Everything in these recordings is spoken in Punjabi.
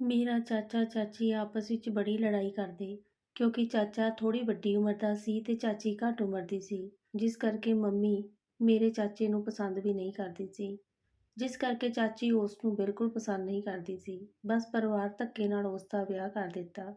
ਮੇਰਾ ਚਾਚਾ-ਚਾਚੀ ਆਪਸ ਵਿੱਚ ਬੜੀ ਲੜਾਈ ਕਰਦੇ, ਕਿਉਂਕਿ ਚਾਚਾ ਥੋੜ੍ਹੀ ਵੱਡੀ ਉਮਰ ਦਾ ਸੀ ਤੇ ਚਾਚੀ ਘੱਟ ਉਮਰ ਦੀ ਸੀ, ਜਿਸ ਕਰਕੇ ਮੰਮੀ ਮੇਰੇ ਚਾਚੇ ਨੂੰ ਪਸੰਦ ਵੀ ਨਹੀਂ ਕਰਦੀ ਸੀ। ਜਿਸ ਕਰਕੇ ਚਾਚੀ ਉਸ ਨੂੰ ਬਿਲਕੁਲ ਪਸੰਦ ਨਹੀਂ ਕਰਦੀ ਸੀ। ਬਸ ਪਰਿਵਾਰ ਧੱਕੇ ਨਾਲ ਉਸ ਦਾ ਵਿਆਹ ਕਰ ਦਿੱਤਾ।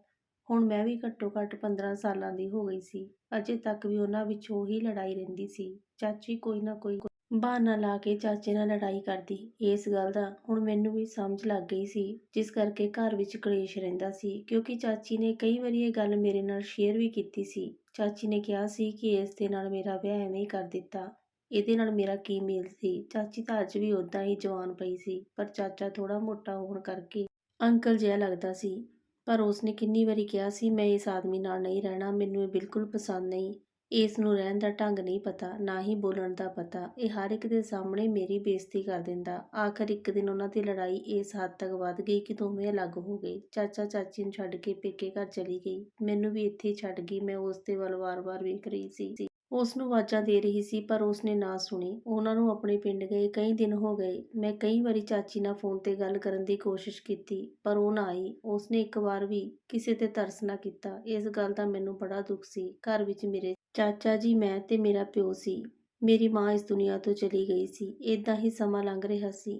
ਹੁਣ ਮੈਂ ਵੀ ਘੱਟੋ ਘੱਟ 15 ਸਾਲਾਂ ਦੀ ਹੋ ਗਈ ਸੀ। ਅਜੇ ਤੱਕ ਵੀ ਉਹਨਾਂ ਵਿੱਚ ਉਹੀ ਲੜਾਈ ਰਹਿੰਦੀ ਸੀ। ਚਾਚੀ ਕੋਈ ਨਾ ਕੋਈ ਬਹਾਨਾ ਲਾ ਕੇ ਚਾਚੇ ਨਾਲ ਲੜਾਈ ਕਰਦੀ। ਇਸ ਗੱਲ ਦਾ ਹੁਣ ਮੈਨੂੰ ਵੀ ਸਮਝ ਲੱਗ ਗਈ ਸੀ, ਜਿਸ ਕਰਕੇ ਘਰ ਵਿੱਚ ਕਲੇਸ਼ ਰਹਿੰਦਾ ਸੀ, ਕਿਉਂਕਿ ਚਾਚੀ ਨੇ ਕਈ ਵਾਰੀ ਇਹ ਗੱਲ ਮੇਰੇ ਨਾਲ ਸ਼ੇਅਰ ਵੀ ਕੀਤੀ ਸੀ। ਚਾਚੀ ਨੇ ਕਿਹਾ ਸੀ ਕਿ ਇਸ ਦੇ ਨਾਲ ਮੇਰਾ ਵਿਆਹ ਐਵੇਂ ਹੀ ਕਰ ਦਿੱਤਾ। ਇਹਦੇ ਨਾਲ ਮੇਰਾ ਕੀ ਮੇਲ ਸੀ? ਚਾਚੀ ਤਾਂ ਅੱਜ ਵੀ ਉਦਾਂ ਹੀ ਜਵਾਨ ਪਈ ਸੀ, ਪਰ ਚਾਚਾ ਥੋੜਾ ਮੋਟਾ ਹੋਣ ਕਰਕੇ ਅੰਕਲ ਜਿਹਾ ਲੱਗਦਾ ਸੀ। ਪਰ ਉਸਨੇ ਕਿੰਨੀ ਵਾਰੀ ਕਿਹਾ ਸੀ, ਮੈਂ ਇਸ ਆਦਮੀ ਨਾਲ ਨਹੀਂ ਰਹਿਣਾ, ਮੈਨੂੰ ਇਹ ਬਿਲਕੁਲ ਪਸੰਦ ਨਹੀਂ। ਇਸ ਨੂੰ ਰਹਿਣ ਦਾ ਢੰਗ ਨਹੀਂ ਪਤਾ, ਨਾ ਹੀ ਬੋਲਣ ਦਾ ਪਤਾ। ਇਹ ਹਰ ਇੱਕ ਦੇ ਸਾਹਮਣੇ ਮੇਰੀ ਬੇਇੱਜ਼ਤੀ ਕਰ ਦਿੰਦਾ। ਆਖਰ ਇੱਕ ਦਿਨ ਉਹਨਾਂ ਦੀ ਲੜਾਈ ਇਸ ਹੱਦ ਤੱਕ ਵੱਧ ਗਈ ਕਿ ਦੋਵੇਂ ਅਲੱਗ ਹੋ ਗਏ। ਚਾਚਾ ਚਾਚੀ ਨੂੰ ਛੱਡ ਕੇ ਪੇਕੇ ਘਰ ਚਲੀ ਗਈ। ਮੈਨੂੰ ਵੀ ਇੱਥੇ ਛੱਡ ਗਈ, ਮੈਂ ਉਸ ਦੇ ਵੱਲ ਵਾਰ-ਵਾਰ ਵੇਖ ਰਹੀ ਸੀ। ਉਸ ਨੂੰ ਆਵਾਜ਼ਾਂ ਦੇ ਰਹੀ ਸੀ, ਪਰ ਉਸਨੇ ਨਾ ਸੁਣੀ। ਉਹਨਾਂ ਨੂੰ ਆਪਣੇ ਪਿੰਡ ਗਏ, ਕਈ ਦਿਨ ਹੋ ਗਏ। ਮੈਂ ਕਈ ਵਾਰੀ ਚਾਚੀ ਨਾਲ ਫੋਨ ਤੇ ਗੱਲ ਕਰਨ ਦੀ ਕੋਸ਼ਿਸ਼ ਕੀਤੀ, ਪਰ ਉਹ ਨਾ ਆਈ। ਉਸਨੇ ਇੱਕ ਵਾਰ ਵੀ ਕਿਸੇ ਤੇ ਤਰਸ ਨਾ ਕੀਤਾ। ਇਸ ਗੱਲ ਦਾ ਮੈਨੂੰ ਬੜਾ ਦੁੱਖ ਸੀ। ਘਰ ਵਿੱਚ ਮੇਰੇ ਚਾਚਾ ਜੀ, ਮੈਂ ਤੇ ਮੇਰਾ ਪਿਓ ਸੀ। ਮੇਰੀ ਮਾਂ ਇਸ ਦੁਨੀਆ ਤੋਂ ਚਲੀ ਗਈ ਸੀ। ਇਦਾਂ ਹੀ ਸਮਾਂ ਲੰਘ ਰਿਹਾ ਸੀ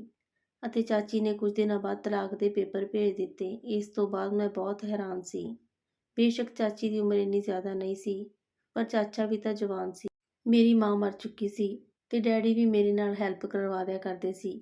ਅਤੇ ਚਾਚੀ ਨੇ ਕੁਝ ਦਿਨਾਂ ਬਾਅਦ ਤਲਾਕ ਦੇ ਪੇਪਰ ਭੇਜ ਦਿੱਤੇ। ਇਸ ਤੋਂ ਬਾਅਦ ਮੈਂ ਬਹੁਤ ਹੈਰਾਨ ਸੀ। ਬੇਸ਼ੱਕ ਚਾਚੀ ਦੀ ਉਮਰ ਇੰਨੀ ਜ਼ਿਆਦਾ ਨਹੀਂ ਸੀ, ਪਰ ਚਾਚਾ ਵੀ ਤਾਂ ਜਵਾਨ ਸੀ। ਮੇਰੀ ਮਾਂ ਮਰ ਚੁੱਕੀ ਸੀ ਤੇ ਡੈਡੀ ਵੀ ਮੇਰੇ ਨਾਲ ਹੈਲਪ ਕਰਵਾ ਦਿਆ ਕਰਦੇ ਸੀ।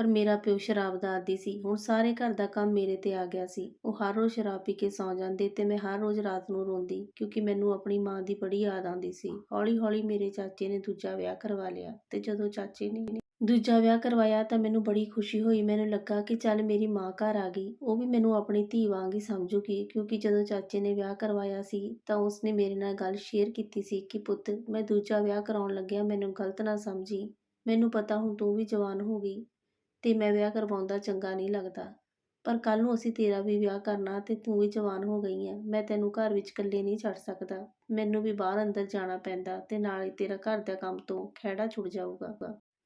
ਪਰ ਮੇਰਾ ਪਿਓ ਸ਼ਰਾਬ ਦਾ ਆਦੀ ਸੀ। ਹੁਣ ਸਾਰੇ ਘਰ ਦਾ ਕੰਮ ਮੇਰੇ ਤੇ ਆ ਗਿਆ ਸੀ। ਉਹ ਹਰ ਰੋਜ਼ ਸ਼ਰਾਬ ਪੀ ਕੇ ਸੌਂ ਜਾਂਦੇ ਤੇ ਮੈਂ ਹਰ ਰੋਜ਼ ਰਾਤ ਨੂੰ ਰੋਂਦੀ ਕਿਉਂਕਿ ਮੈਨੂੰ ਆਪਣੀ ਮਾਂ ਦੀ ਬੜੀ ਯਾਦ ਆਉਂਦੀ ਸੀ। ਹੌਲੀ-ਹੌਲੀ ਮੇਰੇ ਚਾਚੇ ਨੇ ਦੂਜਾ ਵਿਆਹ ਕਰਵਾ ਲਿਆ ਤੇ ਜਦੋਂ ਚਾਚੇ ਨੇ ਦੂਜਾ ਵਿਆਹ ਕਰਵਾਇਆ ਤਾਂ ਮੈਨੂੰ ਬੜੀ ਖੁਸ਼ੀ ਹੋਈ। ਮੈਨੂੰ ਲੱਗਾ ਕਿ ਚੱਲ ਮੇਰੀ ਮਾਂ ਘਰ ਆ ਗਈ। ਉਹ ਵੀ ਮੈਨੂੰ ਆਪਣੀ ਧੀ ਵਾਂਗ ਹੀ ਸਮਝੂਗੀ ਕਿਉਂਕਿ ਜਦੋਂ ਚਾਚੇ ਨੇ ਵਿਆਹ ਕਰਵਾਇਆ ਸੀ ਤਾਂ ਉਸਨੇ ਮੇਰੇ ਨਾਲ ਗੱਲ ਸ਼ੇਅਰ ਕੀਤੀ ਸੀ ਕਿ ਪੁੱਤ, ਮੈਂ ਦੂਜਾ ਵਿਆਹ ਕਰਾਉਣ ਲੱਗਿਆ ਮੈਨੂੰ ਗਲਤ ਨਾ ਸਮਝੀ। ਮੈਨੂੰ ਪਤਾ ਹੁਣ ਤੂੰ ਵੀ ਜਵਾਨ ਹੋ ਗਈ। ਤੇ ਮੈਂ ਵਿਆਹ ਕਰਵਾਉਂਦਾ ਚੰਗਾ ਨਹੀਂ ਲੱਗਦਾ। ਪਰ ਕੱਲ ਨੂੰ ਅਸੀਂ ਤੇਰਾ ਵੀ ਵਿਆਹ ਕਰਨਾ ਤੇ ਤੂੰ ਵੀ ਜਵਾਨ ਹੋ ਗਈ ਹੈ ਮੈਂ ਤੈਨੂੰ ਘਰ ਵਿੱਚ ਇਕੱਲੇ ਨਹੀਂ ਛੱਡ ਸਕਦਾ। ਮੈਨੂੰ ਵੀ ਬਾਹਰ ਅੰਦਰ ਜਾਣਾ ਪੈਂਦਾ ਤੇ ਨਾਲ ਹੀ ਤੇਰਾ ਘਰ ਦਾ ਕੰਮ ਤੋਂ ਖਹਿੜਾ ਛੁੱਟ ਜਾਊਗਾ।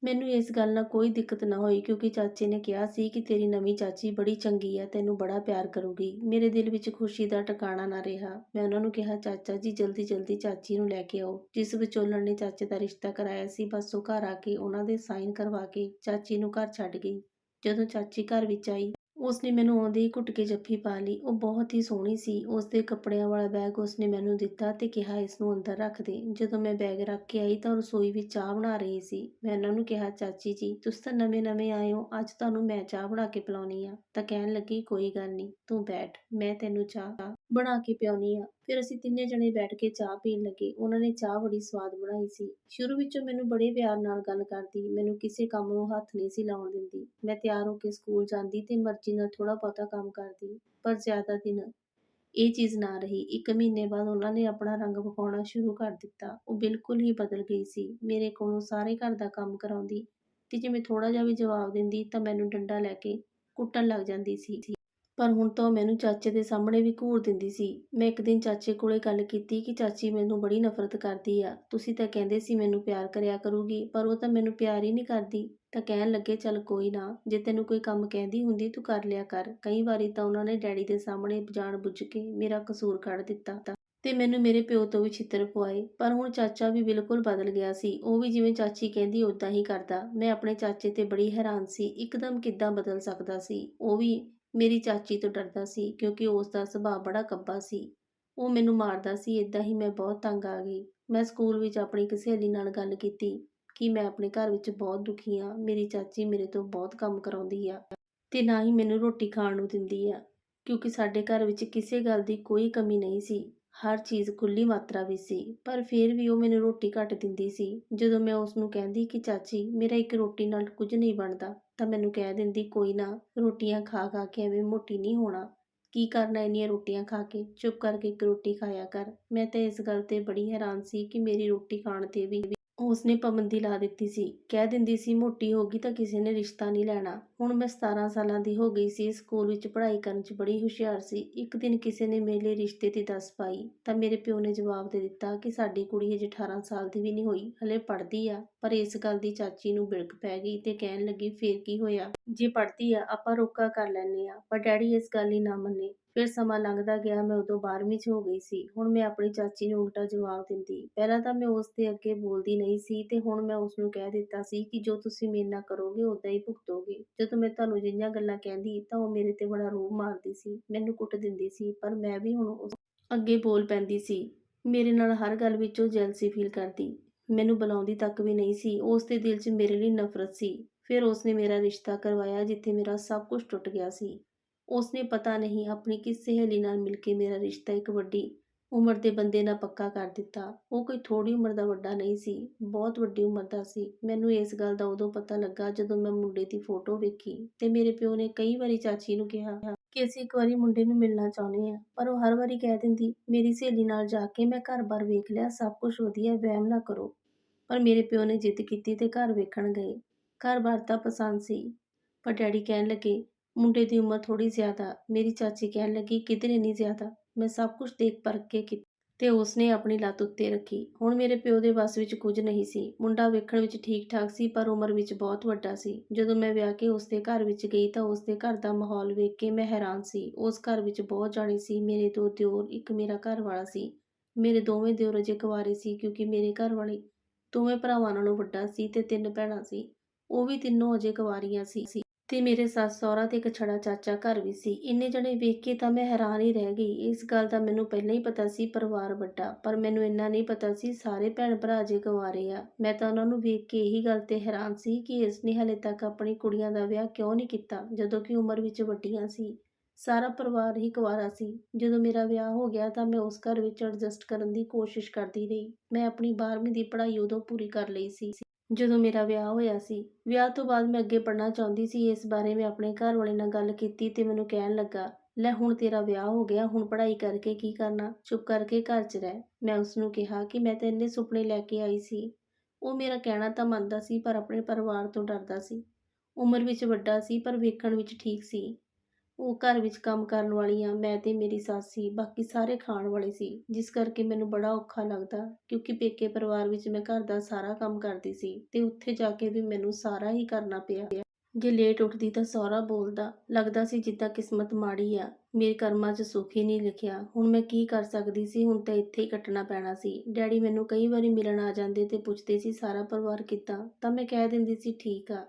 ਮੈਨੂੰ ਇਸ ਗੱਲ ਨਾਲ ਕੋਈ ਦਿੱਕਤ ਨਾ ਹੋਈ ਕਿਉਂਕਿ ਚਾਚੇ ਨੇ ਕਿਹਾ ਸੀ ਕਿ ਤੇਰੀ ਨਵੀਂ ਚਾਚੀ ਬੜੀ ਚੰਗੀ ਹੈ, ਤੈਨੂੰ ਬੜਾ ਪਿਆਰ ਕਰੂਗੀ। ਮੇਰੇ ਦਿਲ ਵਿੱਚ ਖੁਸ਼ੀ ਦਾ ਟਿਕਾਣਾ ਨਾ ਰਿਹਾ। ਮੈਂ ਉਹਨਾਂ ਨੂੰ ਕਿਹਾ, ਚਾਚਾ ਜੀ, ਜਲਦੀ ਜਲਦੀ ਚਾਚੀ ਨੂੰ ਲੈ ਕੇ ਆਓ। ਜਿਸ ਵਿਚੋਲਣ ਨੇ ਚਾਚੇ ਦਾ ਰਿਸ਼ਤਾ ਕਰਾਇਆ ਸੀ, ਬਸ ਉਹ ਘਰ ਆ ਕੇ ਉਹਨਾਂ ਦੇ ਸਾਈਨ ਕਰਵਾ ਕੇ ਚਾਚੀ ਨੂੰ ਘਰ ਛੱਡ ਗਈ। ਜਦੋਂ ਚਾਚੀ ਘਰ ਵਿੱਚ ਆਈ ਉਸ ਨੇ ਮੈਨੂੰ ਆਉਂਦੇ ਹੀ ਘੁੱਟ ਕੇ ਜੱਫੀ ਪਾ ਲਈ। ਉਹ ਬਹੁਤ ਹੀ ਸੋਹਣੀ ਸੀ। ਉਸ ਦੇ ਕੱਪੜਿਆਂ ਵਾਲਾ ਬੈਗ ਉਸਨੇ ਮੈਨੂੰ ਦਿੱਤਾ ਤੇ ਕਿਹਾ ਇਸ ਨੂੰ ਅੰਦਰ ਰੱਖ ਦੇ। ਜਦੋਂ ਮੈਂ ਬੈਗ ਰੱਖ ਕੇ ਆਈ ਤਾਂ ਰਸੋਈ ਵਿੱਚ ਚਾਹ ਬਣਾ ਰਹੀ ਸੀ। ਮੈਂ ਉਹਨਾਂ ਨੂੰ ਕਿਹਾ, ਚਾਚੀ ਜੀ, ਤੁਸੀਂ ਤਾਂ ਨਵੇਂ-ਨਵੇਂ ਆਏ ਹੋ। ਅੱਜ ਤੁਹਾਨੂੰ ਮੈਂ ਚਾਹ ਬਣਾ ਕੇ ਪਿਲਾਉਣੀ ਆ। ਤਾਂ ਕਹਿਣ ਲੱਗੀ, ਕੋਈ ਗੱਲ ਨਹੀਂ, ਤੂੰ ਬੈਠ, ਮੈਂ ਤੈਨੂੰ ਚਾਹ ਬਣਾ ਕੇ ਪਿਆਉਣੀ ਆ। ਫਿਰ ਅਸੀਂ ਤਿੰਨੇ ਜਣੇ ਬੈਠ ਕੇ ਚਾਹ ਪੀਣ ਲੱਗੇ। ਉਹਨਾਂ ਨੇ ਚਾਹ ਬੜੀ ਸਵਾਦ ਬਣਾਈ ਸੀ। ਸ਼ੁਰੂ ਵਿੱਚੋਂ ਮੈਨੂੰ ਬੜੇ ਪਿਆਰ ਨਾਲ ਗੱਲ ਕਰਦੀ। ਮੈਨੂੰ ਕਿਸੇ ਕੰਮ ਨੂੰ ਹੱਥ ਨਹੀਂ ਸੀ ਲਾਉਣ ਦਿੰਦੀ। ਮੈਂ ਤਿਆਰ ਹੋ ਕੇ ਸਕੂਲ ਜਾਂਦੀ ਤੇ ਮਰਜ਼ੀ ਨਾਲ ਥੋੜਾ ਬਹੁਤਾ ਕੰਮ ਕਰਦੀ। ਪਰ ਜ਼ਿਆਦਾ ਦਿਨ ਇਹ ਚੀਜ਼ ਨਾ ਰਹੀ। ਇੱਕ ਮਹੀਨੇ ਬਾਅਦ ਉਹਨਾਂ ਨੇ ਆਪਣਾ ਰੰਗ ਵਿਖਾਉਣਾ ਸ਼ੁਰੂ ਕਰ ਦਿੱਤਾ। ਉਹ ਬਿਲਕੁਲ ਹੀ ਬਦਲ ਗਈ ਸੀ। ਮੇਰੇ ਕੋਲੋਂ ਸਾਰੇ ਘਰ ਦਾ ਕੰਮ ਕਰਾਉਂਦੀ ਤੇ ਜੇ ਮੈਂ ਥੋੜਾ ਜਿਹਾ ਵੀ ਜਵਾਬ ਦਿੰਦੀ ਤਾਂ ਮੈਨੂੰ ਡੰਡਾ ਲੈ ਕੇ ਕੁੱਟਣ ਲੱਗ ਜਾਂਦੀ ਸੀ। ਪਰ ਹੁਣ ਤਾਂ ਉਹ ਮੈਨੂੰ ਚਾਚੇ ਦੇ ਸਾਹਮਣੇ ਵੀ ਘੂਰ ਦਿੰਦੀ ਸੀ। ਮੈਂ ਇੱਕ ਦਿਨ ਚਾਚੇ ਕੋਲੇ ਗੱਲ ਕੀਤੀ ਕਿ ਚਾਚੀ ਮੈਨੂੰ ਬੜੀ ਨਫ਼ਰਤ ਕਰਦੀ ਆ। ਤੁਸੀਂ ਤਾਂ ਕਹਿੰਦੇ ਸੀ ਮੈਨੂੰ ਪਿਆਰ ਕਰਿਆ ਕਰੂਗੀ, ਪਰ ਉਹ ਤਾਂ ਮੈਨੂੰ ਪਿਆਰ ਹੀ ਨਹੀਂ ਕਰਦੀ। ਤਾਂ ਕਹਿਣ ਲੱਗੇ, ਚੱਲ ਕੋਈ ਨਾ, ਜੇ ਤੈਨੂੰ ਕੋਈ ਕੰਮ ਕਹਿੰਦੀ ਹੁੰਦੀ ਤੂੰ ਕਰ ਲਿਆ ਕਰ। ਕਈ ਵਾਰੀ ਤਾਂ ਉਹਨਾਂ ਨੇ ਡੈਡੀ ਦੇ ਸਾਹਮਣੇ ਜਾਣ ਬੁੱਝ ਕੇ ਮੇਰਾ ਕਸੂਰ ਕੱਢ ਦਿੱਤਾ ਤੇ। ਮੈਨੂੰ ਮੇਰੇ ਪਿਓ ਤੋਂ ਵੀ ਛਿੱਤਰ ਪਵਾਏ। ਪਰ ਹੁਣ ਚਾਚਾ ਵੀ ਬਿਲਕੁਲ ਬਦਲ ਗਿਆ ਸੀ। ਉਹ ਵੀ ਜਿਵੇਂ ਚਾਚੀ ਕਹਿੰਦੀ ਉਦਾਂ ਹੀ ਕਰਦਾ। ਮੈਂ ਆਪਣੇ ਚਾਚੇ ਤੇ ਬੜੀ ਹੈਰਾਨ ਸੀ। ਇੱਕਦਮ ਕਿੱਦਾਂ ਬਦਲ ਸਕਦਾ ਸੀ? ਉਹ ਵੀ ਮੇਰੀ ਚਾਚੀ ਤੋਂ ਡਰਦਾ ਸੀ ਕਿਉਂਕਿ ਉਸ ਦਾ ਸੁਭਾਅ ਬੜਾ ਕੱਬਾ ਸੀ। ਉਹ ਮੈਨੂੰ ਮਾਰਦਾ ਸੀ ਇਦਾਂ ਹੀ ਮੈਂ ਬਹੁਤ ਤੰਗ ਆ ਗਈ। ਮੈਂ ਸਕੂਲ ਵਿੱਚ ਆਪਣੀ ਇੱਕ ਸਹੇਲੀ ਨਾਲ ਗੱਲ ਕੀਤੀ ਕਿ ਮੈਂ ਆਪਣੇ ਘਰ ਵਿੱਚ ਬਹੁਤ ਦੁਖੀ ਆ ਮੇਰੀ ਚਾਚੀ ਮੇਰੇ ਤੋਂ ਬਹੁਤ ਕੰਮ ਕਰਾਉਂਦੀ ਆ ਤੇ ਨਾ ਹੀ ਮੈਨੂੰ ਰੋਟੀ ਖਾਣ ਨੂੰ ਦਿੰਦੀ ਆ, ਕਿਉਂਕਿ ਸਾਡੇ ਘਰ ਵਿੱਚ ਕਿਸੇ ਗੱਲ ਦੀ ਕੋਈ ਕਮੀ ਨਹੀਂ ਸੀ। ਹਰ ਚੀਜ਼ ਖੁੱਲੀ ਮਾਤਰਾ ਵਿੱਚ ਸੀ, ਪਰ ਫਿਰ ਵੀ ਉਹ ਮੈਨੂੰ ਰੋਟੀ ਘੱਟ ਦਿੰਦੀ ਸੀ। ਜਦੋਂ ਮੈਂ ਉਸ ਨੂੰ ਕਹਿੰਦੀ ਕਿ ਚਾਚੀ, ਮੇਰਾ ਇੱਕ ਰੋਟੀ ਨਾਲ ਕੁਝ ਨਹੀਂ ਬਣਦਾ ਤਾਂ ਮੈਨੂੰ ਕਹਿ ਦਿੰਦੀ, ਕੋਈ ਨਾ, ਰੋਟੀਆਂ ਖਾ ਖਾ ਕੇ ਐਵੇਂ ਮੋਟੀ ਨਹੀਂ ਹੋਣਾ। ਕੀ ਕਰਨਾ ਇੰਨੀਆਂ ਰੋਟੀਆਂ ਖਾ ਕੇ? ਚੁੱਪ ਕਰਕੇ ਇੱਕ ਰੋਟੀ ਖਾਇਆ ਕਰ। ਮੈਂ ਤਾਂ ਇਸ ਗੱਲ ਤੇ ਬੜੀ ਹੈਰਾਨ ਸੀ ਕਿ ਮੇਰੀ ਰੋਟੀ ਖਾਣ ਤੇ ਵੀ ਉਸਨੇ ਪਾਬੰਦੀ ਲਾ ਦਿੱਤੀ ਸੀ। ਕਹਿ ਦਿੰਦੀ ਸੀ, ਮੋਟੀ ਹੋ ਗਈ ਤਾਂ ਕਿਸੇ ਨੇ ਰਿਸ਼ਤਾ ਨਹੀਂ ਲੈਣਾ। ਹੁਣ ਮੈਂ 17 ਸਾਲਾਂ ਦੀ ਹੋ ਗਈ ਸੀ, ਸਕੂਲ ਵਿੱਚ ਪੜ੍ਹਾਈ ਕਰਨ 'ਚ ਬੜੀ ਹੁਸ਼ਿਆਰ ਸੀ। ਇੱਕ ਦਿਨ ਕਿਸੇ ਨੇ ਮੇਰੇ ਲਈ ਰਿਸ਼ਤੇ ਦੀ ਦੱਸ ਪਾਈ, ਤਾਂ ਮੇਰੇ ਪਿਓ ਨੇ ਜਵਾਬ ਦੇ ਦਿੱਤਾ ਕਿ ਸਾਡੀ ਕੁੜੀ ਹਜੇ 18 ਸਾਲ ਦੀ ਵੀ ਨਹੀਂ ਹੋਈ, ਹਲੇ ਪੜ੍ਹਦੀ ਆ, ਪਰ ਇਸ ਗੱਲ ਦੀ ਚਾਚੀ ਨੂੰ ਬਿਲਕ ਪੈ ਗਈ ਤੇ ਕਹਿਣ ਲੱਗੀ, ਫੇਰ ਕੀ ਹੋਇਆ? ਜੇ ਪੜ੍ਹਦੀ ਆ, ਆਪਾਂ ਰੋਕਾ ਕਰ ਲੈਨੇ ਆ, ਪਰ ਡੈਡੀ ਇਸ ਗੱਲ ਹੀ ਨਾ ਮੰਨੇ। ਫਿਰ ਸਮਾਂ ਲੰਘਦਾ ਗਿਆ, ਮੈਂ ਉਦੋਂ 12ਵੀਂ 'ਚ ਹੋ ਗਈ ਸੀ। ਹੁਣ ਮੈਂ ਆਪਣੀ ਚਾਚੀ ਨੂੰ ਉਲਟਾ ਜਵਾਬ ਦਿੰਦੀ। ਪਹਿਲਾਂ ਤਾਂ ਮੈਂ ਉਸ ਦੇ ਅੱਗੇ ਬੋਲਦੀ ਨਹੀਂ ਸੀ ਤੇ ਹੁਣ ਮੈਂ ਉਸ ਨੂੰ ਕਹਿ ਦਿੱਤਾ ਸੀ ਕਿ ਜੋ ਤੁਸੀਂ ਮੇਰੇ ਨਾਲ ਕਰੋਗੇ ਉਦਾਂ ਹੀ ਭੁਗਤੋਗੇ। ਜਦੋਂ ਮੈਂ ਤੁਹਾਨੂੰ ਜਿਹੀਆਂ ਗੱਲਾਂ ਕਹਿੰਦੀ ਤਾਂ ਉਹ ਮੇਰੇ ਤੇ ਬੜਾ ਰੋਹ ਮਾਰਦੀ ਸੀ, ਮੈਨੂੰ ਕੁੱਟ ਦਿੰਦੀ ਸੀ, ਪਰ ਮੈਂ ਵੀ ਹੁਣ ਅੱਗੇ ਬੋਲ ਪੈਂਦੀ ਸੀ। ਮੇਰੇ ਨਾਲ ਹਰ ਗੱਲ ਵਿੱਚ ਉਹ ਜੈਲਸੀ ਫੀਲ ਕਰਦੀ। ਮੈਨੂੰ ਬੁਲਾਉਂਦੀ ਤੱਕ ਵੀ ਨਹੀਂ ਸੀ, ਉਸ ਦੇ ਦਿਲ 'ਚ ਮੇਰੇ ਲਈ ਨਫ਼ਰਤ ਸੀ। ਫਿਰ ਉਸਨੇ ਮੇਰਾ ਰਿਸ਼ਤਾ ਕਰਵਾਇਆ ਜਿੱਥੇ ਮੇਰਾ ਸਭ ਕੁਝ ਟੁੱਟ ਗਿਆ ਸੀ। ਉਸਨੇ ਪਤਾ ਨਹੀਂ ਆਪਣੀ ਕਿਸ ਸਹੇਲੀ ਨਾਲ ਮਿਲ ਕੇ ਮੇਰਾ ਰਿਸ਼ਤਾ ਇੱਕ ਵੱਡੀ ਉਮਰ ਦੇ ਬੰਦੇ ਨਾਲ ਪੱਕਾ ਕਰ ਦਿੱਤਾ। ਉਹ ਕੋਈ ਥੋੜੀ ਉਮਰ ਦਾ ਵੱਡਾ ਨਹੀਂ ਸੀ, ਬਹੁਤ ਵੱਡੀ ਉਮਰ ਦਾ ਸੀ। ਮੈਨੂੰ ਇਸ ਗੱਲ ਦਾ ਉਦੋਂ ਪਤਾ ਲੱਗਾ ਜਦੋਂ ਮੈਂ ਮੁੰਡੇ ਦੀ ਫੋਟੋ ਵੇਖੀ ਤੇ ਮੇਰੇ ਪਿਓ ਨੇ ਕਈ ਵਾਰੀ ਚਾਚੀ ਨੂੰ ਕਿਹਾ ਕਿ ਅਸੀਂ ਇੱਕ ਵਾਰੀ ਮੁੰਡੇ ਨੂੰ ਮਿਲਣਾ ਚਾਹੁੰਦੇ ਆ ਪਰ ਉਹ ਹਰ ਵਾਰੀ ਕਹਿ ਦਿੰਦੀ, ਮੇਰੀ ਸਹੇਲੀ ਨਾਲ ਜਾ ਕੇ ਮੈਂ ਘਰ-ਬਾਰ ਵੇਖ ਲਿਆ, ਸਭ ਕੁਝ ਵਧੀਆ, ਵਹਿਮ ਨਾ ਕਰੋ। ਪਰ ਮੇਰੇ ਪਿਓ ਨੇ ਜਿੱਦ ਕੀਤੀ ਤੇ ਘਰ ਵੇਖਣ ਗਏ। ਘਰ-ਬਾਰ ਤਾਂ ਪਸੰਦ ਸੀ, ਪਰ ਡੈਡੀ ਕਹਿਣ ਲੱਗੇ, ਮੁੰਡੇ ਦੀ ਉਮਰ ਥੋੜੀ ਜ਼ਿਆਦਾ। ਮੇਰੀ ਚਾਚੀ ਕਹਿਣ ਲੱਗੀ, ਕਿਧਰੇ ਨਹੀਂ ਜ਼ਿਆਦਾ? ਮੈਂ ਸਭ ਕੁਝ ਦੇਖ ਪਰਖ ਕੇ ਕੀਤੀ ਤੇ ਉਸਨੇ ਆਪਣੀ ਲੱਤ ਉੱਤੇ ਰੱਖੀ। ਹੁਣ ਮੇਰੇ ਪਿਓ ਦੇ ਵੱਸ ਵਿੱਚ ਕੁਝ ਨਹੀਂ ਸੀ। ਮੁੰਡਾ ਵੇਖਣ ਵਿੱਚ ਠੀਕ ਠਾਕ ਸੀ, ਪਰ ਉਮਰ ਵਿੱਚ ਬਹੁਤ ਵੱਡਾ ਸੀ। ਜਦੋਂ ਮੈਂ ਵਿਆਹ ਕੇ ਉਸਦੇ ਘਰ ਵਿੱਚ ਗਈ ਤਾਂ ਉਸਦੇ ਘਰ ਦਾ ਮਾਹੌਲ ਵੇਖ ਕੇ ਮੈਂ ਹੈਰਾਨ ਸੀ। ਉਸ ਘਰ ਵਿੱਚ ਬਹੁਤ ਜਾਣੇ ਸੀ। ਮੇਰੇ ਦੋ ਦਿਓਰ, ਇੱਕ ਮੇਰਾ ਘਰ ਵਾਲਾ ਸੀ। ਮੇਰੇ ਦੋਵੇਂ ਦਿਓਰ ਅਜੇ ਕੁਆਰੇ ਸੀ, ਕਿਉਂਕਿ ਮੇਰੇ ਘਰ ਵਾਲੇ ਦੋਵੇਂ ਭਰਾਵਾਂ ਨਾਲੋਂ ਵੱਡਾ ਸੀ ਤੇ ਤਿੰਨ ਭੈਣਾਂ ਸੀ। ਉਹ ਵੀ ਤਿੰਨੋਂ ਅਜੇ ਕੁਆਰੀਆਂ ਸੀ। ਤੇ ਮੇਰੇ ਸੱਸ ਸਹੁਰਾ ਤੇ ਇੱਕ ਛੜਾ ਚਾਚਾ ਘਰ ਵੀ ਸੀ। ਇੰਨੇ ਜਣੇ ਵੇਖ ਕੇ ਤਾਂ ਮੈਂ ਹੈਰਾਨ ਹੀ ਰਹਿ ਗਈ। ਇਸ ਗੱਲ ਦਾ ਮੈਨੂੰ ਪਹਿਲਾਂ ਹੀ ਪਤਾ ਸੀ, ਪਰਿਵਾਰ ਵੱਡਾ। ਪਰ ਮੈਨੂੰ ਇੰਨਾ ਨਹੀਂ ਪਤਾ ਸੀ, ਸਾਰੇ ਭੈਣ ਭਰਾ ਜੇ ਕੁਆਰੇ ਆ। ਮੈਂ ਤਾਂ ਉਹਨਾਂ ਨੂੰ ਵੇਖ ਕੇ ਇਹੀ ਗੱਲ ਤੇ ਹੈਰਾਨ ਸੀ ਕਿ ਇਸ ਨੇ ਹਲੇ ਤੱਕ ਆਪਣੀ ਕੁੜੀਆਂ ਦਾ ਵਿਆਹ ਕਿਉਂ ਨਹੀਂ ਕੀਤਾ, ਜਦੋਂ ਕਿ ਉਮਰ ਵਿੱਚ ਵੱਡੀਆਂ ਸੀ। ਸਾਰਾ ਪਰਿਵਾਰ ਹੀ ਕੁਆਰਾ ਸੀ। ਜਦੋਂ ਮੇਰਾ ਵਿਆਹ ਹੋ ਗਿਆ ਤਾਂ ਮੈਂ ਉਸ ਘਰ ਵਿੱਚ ਐਡਜਸਟ ਕਰਨ ਦੀ ਕੋਸ਼ਿਸ਼ ਕਰਦੀ ਰਹੀ। ਮੈਂ ਆਪਣੀ 12ਵੀਂ ਦੀ ਪੜ੍ਹਾਈ ਉਦੋਂ ਪੂਰੀ ਕਰ ਲਈ ਸੀ। ਜਦੋਂ ਮੇਰਾ ਵਿਆਹ ਹੋਇਆ ਸੀ, ਵਿਆਹ ਤੋਂ ਬਾਅਦ ਮੈਂ ਅੱਗੇ ਪੜ੍ਹਨਾ ਚਾਹੁੰਦੀ ਸੀ, ਇਸ ਬਾਰੇ ਮੈਂ ਆਪਣੇ ਘਰ ਵਾਲੇ ਨਾਲ ਗੱਲ ਕੀਤੀ ਤੇ ਮੈਨੂੰ ਕਹਿਣ ਲੱਗਾ, ਲੈ ਹੁਣ ਤੇਰਾ ਵਿਆਹ ਹੋ ਗਿਆ, ਹੁਣ ਪੜ੍ਹਾਈ ਕਰਕੇ ਕੀ ਕਰਨਾ? ਚੁੱਪ ਕਰਕੇ ਘਰ 'ਚ ਰਹਿ। ਮੈਂ ਉਸ ਨੂੰ ਕਿਹਾ ਕਿ ਮੈਂ ਤਾਂ ਇੰਨੇ ਸੁਪਨੇ ਲੈ ਕੇ ਆਈ ਸੀ। ਉਹ ਮੇਰਾ ਕਹਿਣਾ ਤਾਂ ਮੰਨਦਾ ਸੀ, ਪਰ ਆਪਣੇ ਪਰਿਵਾਰ ਤੋਂ ਡਰਦਾ ਸੀ। ਉਮਰ ਵਿੱਚ ਵੱਡਾ ਸੀ, ਪਰ ਵੇਖਣ ਵਿੱਚ ਠੀਕ ਸੀ। ਉਹ ਘਰ ਵਿੱਚ ਕੰਮ ਕਰਨ ਵਾਲੀਆਂ ਮੈਂ ਤੇ ਮੇਰੀ ਸੱਸ ਸੀ, ਬਾਕੀ ਸਾਰੇ ਖਾਣ ਵਾਲੇ ਸੀ। ਜਿਸ ਕਰਕੇ ਮੈਨੂੰ ਬੜਾ ਔਖਾ ਲੱਗਦਾ, ਕਿਉਂਕਿ ਪੇਕੇ ਪਰਿਵਾਰ ਵਿੱਚ ਮੈਂ ਘਰ ਦਾ ਸਾਰਾ ਕੰਮ ਕਰਦੀ ਸੀ ਤੇ ਉੱਥੇ ਜਾ ਕੇ ਵੀ ਮੈਨੂੰ ਸਾਰਾ ਹੀ ਕਰਨਾ ਪਿਆ। ਜੇ ਲੇਟ ਉੱਠਦੀ ਤਾਂ ਸਹੁਰਾ ਬੋਲਦਾ, ਲੱਗਦਾ ਸੀ ਜਿੱਦਾਂ ਕਿਸਮਤ ਮਾੜੀ ਆ, ਮੇਰੇ ਕਰਮਾਂ 'ਚ ਸੁੱਖ ਹੀ ਨਹੀਂ ਲਿਖਿਆ। ਹੁਣ ਮੈਂ ਕੀ ਕਰ ਸਕਦੀ ਸੀ, ਹੁਣ ਤਾਂ ਇੱਥੇ ਹੀ ਕੱਟਣਾ ਪੈਣਾ ਸੀ। ਡੈਡੀ ਮੈਨੂੰ ਕਈ ਵਾਰੀ ਮਿਲਣ ਆ ਜਾਂਦੇ ਤੇ ਪੁੱਛਦੇ ਸੀ, ਸਾਰਾ ਪਰਿਵਾਰ ਕਿੱਦਾਂ? ਤਾਂ ਮੈਂ ਕਹਿ ਦਿੰਦੀ ਸੀ, ਠੀਕ ਆ।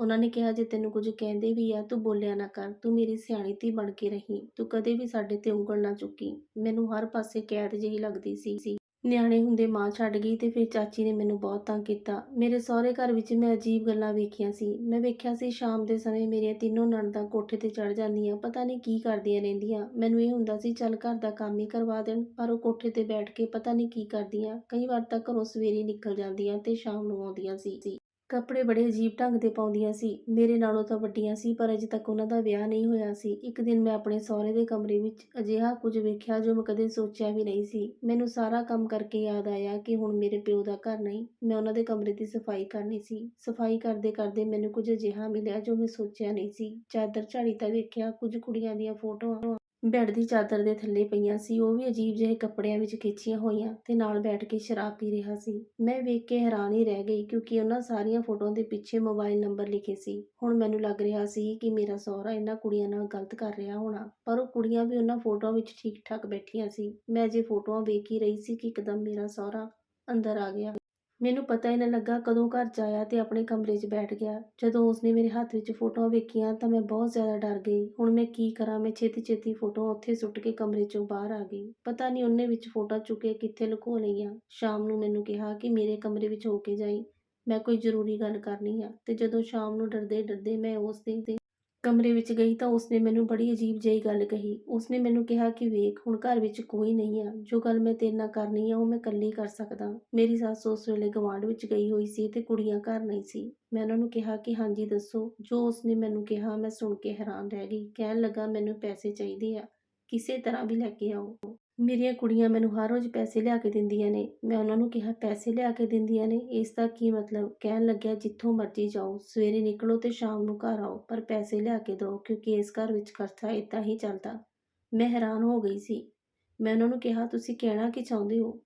ਉਹਨਾਂ ਨੇ ਕਿਹਾ, ਜੇ ਤੈਨੂੰ ਕੁਝ ਕਹਿੰਦੇ ਵੀ ਆ, ਤੂੰ ਬੋਲਿਆ ਨਾ ਕਰ, ਤੂੰ ਮੇਰੀ ਸਿਆਣੀ ਧੀ ਬਣ ਕੇ ਰਹੀ, ਤੂੰ ਕਦੇ ਵੀ ਸਾਡੇ ਤੇ ਉਂਗਲ ਨਾ ਚੁੱਕੀ। ਮੈਨੂੰ ਹਰ ਪਾਸੇ ਕੈਦ ਜਿਹੀ ਲੱਗਦੀ ਸੀ ਨਿਆਣੇ ਹੁੰਦੇ ਮਾਂ ਛੱਡ ਗਈ ਤੇ ਫਿਰ ਚਾਚੀ ਨੇ ਮੈਨੂੰ ਬਹੁਤ ਤੰਗ ਕੀਤਾ। ਮੇਰੇ ਸਹੁਰੇ ਘਰ ਵਿੱਚ ਮੈਂ ਅਜੀਬ ਗੱਲਾਂ ਵੇਖੀਆਂ ਸੀ। ਮੈਂ ਵੇਖਿਆ ਸੀ, ਸ਼ਾਮ ਦੇ ਸਮੇਂ ਮੇਰੀਆਂ ਤਿੰਨੋਂ ਨਣਦਾਂ ਕੋਠੇ ਤੇ ਚੜ ਜਾਂਦੀਆਂ, ਪਤਾ ਨਹੀਂ ਕੀ ਕਰਦੀਆਂ ਰਹਿੰਦੀਆਂ। ਮੈਨੂੰ ਇਹ ਹੁੰਦਾ ਸੀ, ਚੱਲ ਘਰ ਦਾ ਕੰਮ ਹੀ ਕਰਵਾ ਦੇਣ, ਪਰ ਉਹ ਕੋਠੇ ਤੇ ਬੈਠ ਕੇ ਪਤਾ ਨਹੀਂ ਕੀ ਕਰਦੀਆਂ। ਕਈ ਵਾਰ ਤਾਂ ਘਰੋਂ ਸਵੇਰੇ ਨਿਕਲ ਜਾਂਦੀਆਂ ਤੇ ਸ਼ਾਮ ਨੂੰ ਆਉਂਦੀਆਂ ਸੀ। ਕੱਪੜੇ ਬੜੇ ਅਜੀਬ ਢੰਗ ਦੇ ਪਾਉਂਦੀਆਂ ਸੀ। ਮੇਰੇ ਨਾਲੋਂ ਤਾਂ ਵੱਡੀਆਂ ਸੀ, ਪਰ ਅਜੇ ਤੱਕ ਉਹਨਾਂ ਦਾ ਵਿਆਹ ਨਹੀਂ ਹੋਇਆ ਸੀ। ਇੱਕ ਦਿਨ ਮੈਂ ਆਪਣੇ ਸਹੁਰੇ ਦੇ ਕਮਰੇ ਵਿੱਚ ਅਜਿਹਾ ਕੁਝ ਵੇਖਿਆ ਜੋ ਮੈਂ ਕਦੇ ਸੋਚਿਆ ਵੀ ਨਹੀਂ ਸੀ। ਮੈਨੂੰ ਸਾਰਾ ਕੰਮ ਕਰਕੇ ਯਾਦ ਆਇਆ ਕਿ ਹੁਣ ਮੇਰੇ ਪਿਓ ਦਾ ਘਰ ਨਹੀਂ, ਮੈਂ ਉਹਨਾਂ ਦੇ ਕਮਰੇ ਦੀ ਸਫ਼ਾਈ ਕਰਨੀ ਸੀ। ਸਫ਼ਾਈ ਕਰਦੇ ਕਰਦੇ ਮੈਨੂੰ ਕੁਝ ਅਜਿਹਾ ਮਿਲਿਆ ਜੋ ਮੈਂ ਸੋਚਿਆ ਨਹੀਂ ਸੀ। ਚਾਦਰ ਝਾੜੀ ਤਾਂ ਵੇਖਿਆ, ਕੁਝ ਕੁੜੀਆਂ ਦੀਆਂ ਫੋਟੋਆਂ। ਬੈੱਡ ਦੀ ਚਾਦਰ ਦੇ ਥੱਲੇ ਪਈਆਂ ਸੀ, ਉਹ ਵੀ ਅਜੀਬ ਜਿਹੇ ਕੱਪੜਿਆਂ ਵਿੱਚ ਖਿੱਚੀਆਂ ਹੋਈਆਂ ਤੇ ਨਾਲ ਬੈਠ ਕੇ ਸ਼ਰਾਬ ਪੀ ਰਿਹਾ ਸੀ। ਮੈਂ ਵੇਖ ਕੇ ਹੈਰਾਨ ਹੀ ਰਹਿ ਗਈ ਕਿਉਂਕਿ ਉਹਨਾਂ ਸਾਰੀਆਂ ਫੋਟੋਆਂ ਦੇ ਪਿੱਛੇ ਮੋਬਾਈਲ ਨੰਬਰ ਲਿਖੇ ਸੀ। ਹੁਣ ਮੈਨੂੰ ਲੱਗ ਰਿਹਾ ਸੀ ਕਿ ਮੇਰਾ ਸਹੁਰਾ ਇਹਨਾਂ ਕੁੜੀਆਂ ਨਾਲ ਗਲਤ ਕਰ ਰਿਹਾ ਹੋਣਾ, ਪਰ ਉਹ ਕੁੜੀਆਂ ਵੀ ਉਹਨਾਂ ਫੋਟੋਆਂ ਵਿੱਚ ਠੀਕ ਠਾਕ ਬੈਠੀਆਂ ਸੀ। ਮੈਂ ਜੇ ਫੋਟੋਆਂ ਵੇਖ ਹੀ ਰਹੀ ਸੀ ਕਿ ਇੱਕਦਮ ਮੇਰਾ ਸਹੁਰਾ ਅੰਦਰ ਆ ਗਿਆ। ਮੈਨੂੰ ਪਤਾ ਹੀ ਨਾ ਲੱਗਾ ਕਦੋਂ ਘਰ 'ਚ ਆਇਆ ਤੇ ਆਪਣੇ ਕਮਰੇ 'ਚ ਬੈਠ ਗਿਆ। ਜਦੋਂ ਉਸਨੇ ਮੇਰੇ ਹੱਥ ਵਿੱਚ ਫੋਟੋਆਂ ਵੇਖੀਆਂ ਤਾਂ ਮੈਂ ਬਹੁਤ ਜ਼ਿਆਦਾ ਡਰ ਗਈ। ਹੁਣ ਮੈਂ ਕੀ ਕਰਾਂ? ਮੈਂ ਛੇਤੀ ਛੇਤੀ ਫੋਟੋਆਂ ਉੱਥੇ ਸੁੱਟ ਕੇ ਕਮਰੇ 'ਚੋਂ ਬਾਹਰ ਆ ਗਈ। ਪਤਾ ਨਹੀਂ ਉਹਨੇ ਵਿੱਚ ਫੋਟੋ ਚੁੱਕੇ ਕਿੱਥੇ ਲੁਕੋ ਲਈਆਂ। ਸ਼ਾਮ ਨੂੰ ਮੈਨੂੰ ਕਿਹਾ ਕਿ ਮੇਰੇ ਕਮਰੇ ਵਿੱਚ ਹੋ ਕੇ ਜਾਈ। ਮੈਂ ਕੋਈ ਜ਼ਰੂਰੀ ਗੱਲ ਕਰਨੀ ਆ। ਤੇ ਜਦੋਂ ਸ਼ਾਮ ਨੂੰ ਡਰਦੇ ਡਰਦੇ ਮੈਂ ਉਸ ਦੇ ਕਮਰੇ ਵਿੱਚ ਗਈ ਤਾਂ ਉਸਨੇ ਮੈਨੂੰ ਬੜੀ ਅਜੀਬ ਜਿਹੀ ਗੱਲ ਕਹੀ। ਉਸਨੇ ਮੈਨੂੰ ਕਿਹਾ ਕਿ ਵੇਖ, ਹੁਣ ਘਰ ਵਿੱਚ ਕੋਈ ਨਹੀਂ ਆ। ਜੋ ਗੱਲ ਮੈਂ ਤੇਰੇ ਨਾਲ ਕਰਨੀ ਆ, ਉਹ ਮੈਂ ਇਕੱਲੀ ਕਰ ਸਕਦਾ। ਮੇਰੀ ਸੱਸ ਉਸ ਵੇਲੇ ਗਵਾਂਢ ਵਿੱਚ ਗਈ ਹੋਈ ਸੀ ਤੇ ਕੁੜੀਆਂ ਘਰ ਨਹੀਂ ਸੀ। ਮੈਂ ਉਹਨਾਂ ਨੂੰ ਕਿਹਾ ਕਿ ਹਾਂਜੀ, ਦੱਸੋ। ਜੋ ਉਸਨੇ ਮੈਨੂੰ ਕਿਹਾ, ਮੈਂ ਸੁਣ ਕੇ ਹੈਰਾਨ ਰਹਿ ਗਈ। ਕਹਿਣ ਲੱਗਾ, ਮੈਨੂੰ ਪੈਸੇ ਚਾਹੀਦੇ ਆ। ਕਿਸੇ ਤਰ੍ਹਾਂ ਵੀ ਲੈ ਕੇ ਆਓ। ਮੇਰੀਆਂ ਕੁੜੀਆਂ ਮੈਨੂੰ ਹਰ ਰੋਜ਼ ਪੈਸੇ ਲਿਆ ਕੇ ਦਿੰਦੀਆਂ ਨੇ। ਮੈਂ ਉਹਨਾਂ ਨੂੰ ਕਿਹਾ, ਪੈਸੇ ਲਿਆ ਕੇ ਦਿੰਦੀਆਂ ਨੇ। ਇਸ ਦਾ ਕੀ ਮਤਲਬ? ਕਹਿਣ ਲੱਗਿਆ, ਜਿੱਥੋਂ ਮਰਜ਼ੀ ਜਾਓ। ਸਵੇਰੇ ਨਿਕਲੋ ਤੇ ਸ਼ਾਮ ਨੂੰ ਘਰ ਆਓ, ਪਰ ਪੈਸੇ ਲਿਆ ਕੇ ਦਿਓ, ਕਿਉਂਕਿ ਇਸ ਘਰ ਵਿੱਚ ਖਰਚਾ ਇਦਾਂ ਹੀ ਚੱਲਦਾ ਮੈਂ ਹੈਰਾਨ ਹੋ ਗਈ ਸੀ। ਮੈਂ ਉਹਨਾਂ ਨੂੰ ਕਿਹਾ, ਤੁਸੀਂ ਕਹਿਣਾ ਕੀ ਚਾਹੁੰਦੇ ਹੋ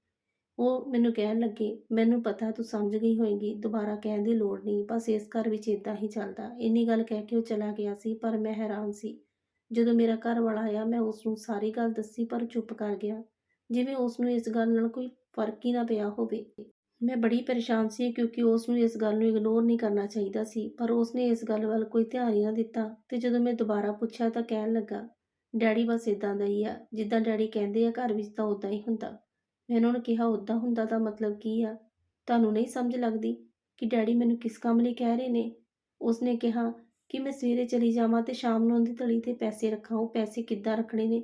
ਉਹ ਮੈਨੂੰ ਕਹਿਣ ਲੱਗੇ, ਮੈਨੂੰ ਪਤਾ, ਤੂੰ ਸਮਝ ਗਈ ਹੋਏਗੀ। ਦੁਬਾਰਾ ਕਹਿਣ ਦੀ ਲੋੜ ਨਹੀਂ। ਬਸ ਇਸ ਘਰ ਵਿੱਚ ਇਦਾਂ ਹੀ ਚੱਲਦਾ। ਇੰਨੀ ਗੱਲ ਕਹਿ ਕੇ ਉਹ ਚਲਾ ਗਿਆ ਸੀ, ਪਰ ਮੈਂ ਹੈਰਾਨ ਸੀ। ਜਦੋਂ ਮੇਰਾ ਘਰ ਵਾਲਾ ਆਇਆ, ਮੈਂ ਉਸ ਨੂੰ ਸਾਰੀ ਗੱਲ ਦੱਸੀ ਪਰ ਚੁੱਪ ਕਰ ਗਿਆ। ਜਿਵੇਂ ਉਸ ਨੂੰ ਇਸ ਗੱਲ ਨਾਲ ਕੋਈ ਫ਼ਰਕ ਹੀ ਨਾ ਪਿਆ ਹੋਵੇ। ਮੈਂ ਬੜੀ ਪਰੇਸ਼ਾਨ ਸੀ ਕਿਉਂਕਿ ਉਸ ਨੂੰ ਇਸ ਗੱਲ ਨੂੰ ਇਗਨੋਰ ਨਹੀਂ ਕਰਨਾ ਚਾਹੀਦਾ ਸੀ, ਪਰ ਉਸ ਨੇ ਇਸ ਗੱਲ ਵੱਲ ਕੋਈ ਧਿਆਨ ਹੀ ਨਾ ਦਿੱਤਾ ਤੇ ਜਦੋਂ ਮੈਂ ਦੁਬਾਰਾ ਪੁੱਛਿਆ ਤਾਂ ਕਹਿਣ ਲੱਗਾ, ਡੈਡੀ ਬਸ ਇਦਾਂ ਦਾ ਹੀ ਆ, ਜਿੱਦਾਂ ਡੈਡੀ ਕਹਿੰਦੇ ਆ ਘਰ ਵਿੱਚ ਤਾਂ ਉਦਾਂ ਹੀ ਹੁੰਦਾ। ਮੈਂ ਉਹਨਾਂ ਨੂੰ ਕਿਹਾ ਉਦਾਂ ਹੁੰਦਾ ਤਾਂ ਮਤਲਬ ਕੀ ਆ? ਤੁਹਾਨੂੰ ਨਹੀਂ ਸਮਝ ਲੱਗਦੀ ਕਿ ਡੈਡੀ ਮੈਨੂੰ ਕਿਸ ਕੰਮ ਲਈ ਕਹਿ ਰਹੇ ਨੇ? ਉਸਨੇ ਕਿਹਾ ਕਿ ਮੈਂ ਸਵੇਰੇ ਚਲੀ ਜਾਵਾਂ ਤੇ ਸ਼ਾਮ ਨੂੰ ਉਹਦੀ ਤਲੀ ਤੇ ਪੈਸੇ ਰੱਖਾਂ, ਉਹ ਪੈਸੇ ਕਿੱਦਾਂ ਰੱਖਣੇ ਨੇ?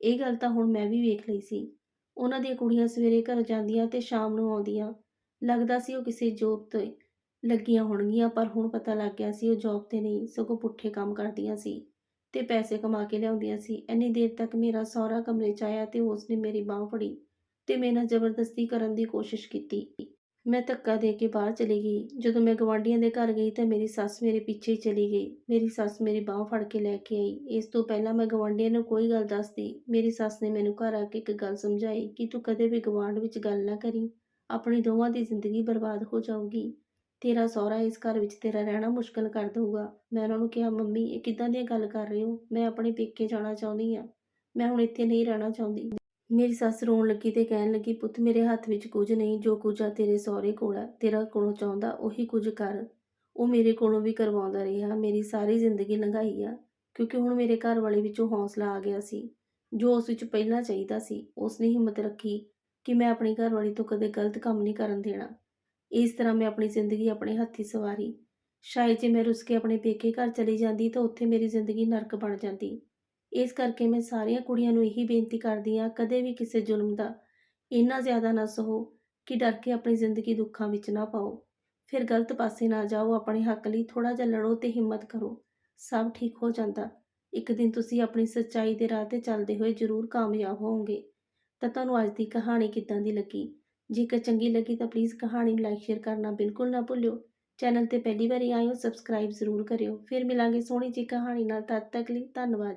ਇਹ ਗੱਲ ਤਾਂ ਹੁਣ ਮੈਂ ਵੀ ਵੇਖ ਲਈ ਸੀ। ਉਹਨਾਂ ਦੀਆਂ ਕੁੜੀਆਂ ਸਵੇਰੇ ਘਰ ਜਾਂਦੀਆਂ ਤੇ ਸ਼ਾਮ ਨੂੰ ਆਉਂਦੀਆਂ। ਲੱਗਦਾ ਸੀ ਉਹ ਕਿਸੇ ਜੋਬ ਤੇ ਲੱਗੀਆਂ ਹੋਣਗੀਆਂ, ਪਰ ਹੁਣ ਪਤਾ ਲੱਗ ਗਿਆ ਸੀ ਉਹ ਜੋਬ ਤੇ ਨਹੀਂ, ਸਗੋਂ ਪੁੱਠੇ ਕੰਮ ਕਰਦੀਆਂ ਸੀ ਤੇ ਪੈਸੇ ਕਮਾ ਕੇ ਲਿਆਉਂਦੀਆਂ ਸੀ। ਇੰਨੀ ਦੇਰ ਤੱਕ ਮੇਰਾ ਸਹੁਰਾ ਕਮਰੇ 'ਚ ਆਇਆ ਤੇ ਉਸਨੇ ਮੇਰੀ ਬਾਹ ਫੜੀ ਤੇ ਮੇਰੇ ਨਾਲ ਜ਼ਬਰਦਸਤੀ ਕਰਨ ਦੀ ਕੋਸ਼ਿਸ਼ ਕੀਤੀ। ਮੈਂ ਧੱਕਾ ਦੇ ਕੇ ਬਾਹਰ ਚਲੀ ਗਈ। ਜਦੋਂ ਮੈਂ ਗਵਾਂਢੀਆਂ ਦੇ ਘਰ ਗਈ ਤਾਂ ਮੇਰੀ ਸੱਸ ਮੇਰੇ ਪਿੱਛੇ ਹੀ ਚਲੀ ਗਈ। ਮੇਰੀ ਸੱਸ ਮੇਰੀ ਬਾਹ ਫੜ ਕੇ ਲੈ ਕੇ ਆਈ। ਇਸ ਤੋਂ ਪਹਿਲਾਂ ਮੈਂ ਗਵਾਂਢੀਆਂ ਨੂੰ ਕੋਈ ਗੱਲ ਦੱਸਦੀ। ਮੇਰੀ ਸੱਸ ਨੇ ਮੈਨੂੰ ਘਰ ਆ ਕੇ ਇੱਕ ਗੱਲ ਸਮਝਾਈ ਕਿ ਤੂੰ ਕਦੇ ਵੀ ਗਵਾਂਢ ਵਿੱਚ ਗੱਲ ਨਾ ਕਰੀ। ਆਪਣੀ ਦੋਵਾਂ ਦੀ ਜ਼ਿੰਦਗੀ ਬਰਬਾਦ ਹੋ ਜਾਊਗੀ। ਤੇਰਾ ਸਹੁਰਾ ਇਸ ਘਰ ਵਿੱਚ ਤੇਰਾ ਰਹਿਣਾ ਮੁਸ਼ਕਲ ਕਰ ਦਊਗਾ। ਮੈਂ ਉਹਨਾਂ ਨੂੰ ਕਿਹਾ, ਮੰਮੀ, ਇਹ ਕਿੱਦਾਂ ਦੀਆਂ ਗੱਲ ਕਰ ਰਹੇ ਹੋ? ਮੈਂ ਆਪਣੇ ਪੇਕੇ ਜਾਣਾ ਚਾਹੁੰਦੀ ਆ ਮੈਂ ਹੁਣ ਇੱਥੇ ਨਹੀਂ ਰਹਿਣਾ ਚਾਹੁੰਦੀ। ਮੇਰੀ ਸੱਸ ਰੋਣ ਲੱਗੀ ਤੇ ਕਹਿਣ ਲੱਗੀ, ਪੁੱਤ, ਮੇਰੇ ਹੱਥ ਵਿੱਚ ਕੁਝ ਨਹੀਂ, ਜੋ ਕੁਝ ਆ ਤੇਰੇ ਸਹੁਰੇ ਕੋਲ ਆ, ਤੇਰਾ ਕੋਲੋਂ ਚਾਹੁੰਦਾ, ਉਹੀ ਕੁਝ ਕਰ। ਉਹ ਮੇਰੇ ਕੋਲੋਂ ਵੀ ਕਰਵਾਉਂਦਾ ਰਿਹਾ, ਮੇਰੀ ਸਾਰੀ ਜ਼ਿੰਦਗੀ ਲੰਘਾਈ ਆ, ਕਿਉਂਕਿ ਹੁਣ ਮੇਰੇ ਘਰ ਵਾਲੇ ਵਿੱਚੋਂ ਹੌਸਲਾ ਆ ਗਿਆ ਸੀ। ਜੋ ਉਸ ਵਿੱਚ ਪਹਿਲਾਂ ਚਾਹੀਦਾ ਸੀ, ਉਸ ਨੇ ਹਿੰਮਤ ਰੱਖੀ ਕਿ ਮੈਂ ਆਪਣੀ ਘਰਵਾਲੀ ਤੋਂ ਕਦੇ ਗਲਤ ਕੰਮ ਨਹੀਂ ਕਰਨ ਦੇਣਾ। ਇਸ ਤਰ੍ਹਾਂ ਮੈਂ ਆਪਣੀ ਜ਼ਿੰਦਗੀ ਆਪਣੇ ਹੱਥੀਂ ਸਵਾਰੀ। ਸ਼ਾਇਦ ਜੇ ਮੈਂ ਰੁੱਸ ਕੇ ਆਪਣੇ ਪੇਕੇ ਘਰ ਚਲੀ ਜਾਂਦੀ ਤਾਂ ਉੱਥੇ ਮੇਰੀ ਜ਼ਿੰਦਗੀ ਨਰਕ ਬਣ ਜਾਂਦੀ। ਇਸ ਕਰਕੇ ਮੈਂ ਸਾਰੀਆਂ ਕੁੜੀਆਂ ਨੂੰ ਇਹੀ ਬੇਨਤੀ ਕਰਦੀ ਹਾਂ, ਕਦੇ ਵੀ ਕਿਸੇ ਜ਼ੁਲਮ ਦਾ ਇੰਨਾ ਜ਼ਿਆਦਾ ਨਾ ਸਹੋ ਕਿ ਡਰ ਕੇ ਆਪਣੀ ਜ਼ਿੰਦਗੀ ਦੁੱਖਾਂ ਵਿੱਚ ਨਾ ਪਾਓ। ਫਿਰ ਗਲਤ ਪਾਸੇ ਨਾ ਜਾਓ, ਆਪਣੇ ਹੱਕ ਲਈ ਥੋੜਾ ਜਿਹਾ ਲੜੋ ਤੇ ਹਿੰਮਤ ਕਰੋ। ਸਭ ਠੀਕ ਹੋ ਜਾਂਦਾ। ਇੱਕ ਦਿਨ ਤੁਸੀਂ ਆਪਣੀ ਸੱਚਾਈ ਦੇ ਰਾਹ ਤੇ ਚੱਲਦੇ ਹੋਏ ਜ਼ਰੂਰ ਕਾਮਯਾਬ ਹੋਵੋਗੇ। ਤਾਂ ਤੁਹਾਨੂੰ ਅੱਜ ਦੀ ਕਹਾਣੀ ਕਿੱਦਾਂ ਦੀ ਲੱਗੀ? ਜੇਕਰ ਚੰਗੀ ਲੱਗੀ ਤਾਂ ਪਲੀਜ਼ ਕਹਾਣੀ ਨੂੰ ਲਾਈਕ ਸ਼ੇਅਰ ਕਰਨਾ ਬਿਲਕੁਲ ਨਾ ਭੁੱਲਿਓ। ਚੈਨਲ ਤੇ ਪਹਿਲੀ ਵਾਰੀ ਆਏ ਹੋ ਸਬਸਕ੍ਰਾਈਬ ਜ਼ਰੂਰ ਕਰਿਓ। ਫਿਰ ਮਿਲਾਂਗੇ ਸੋਹਣੀ ਜੀ ਕਹਾਣੀ ਨਾਲ, ਤਦ ਤੱਕ ਲਈ ਧੰਨਵਾਦ।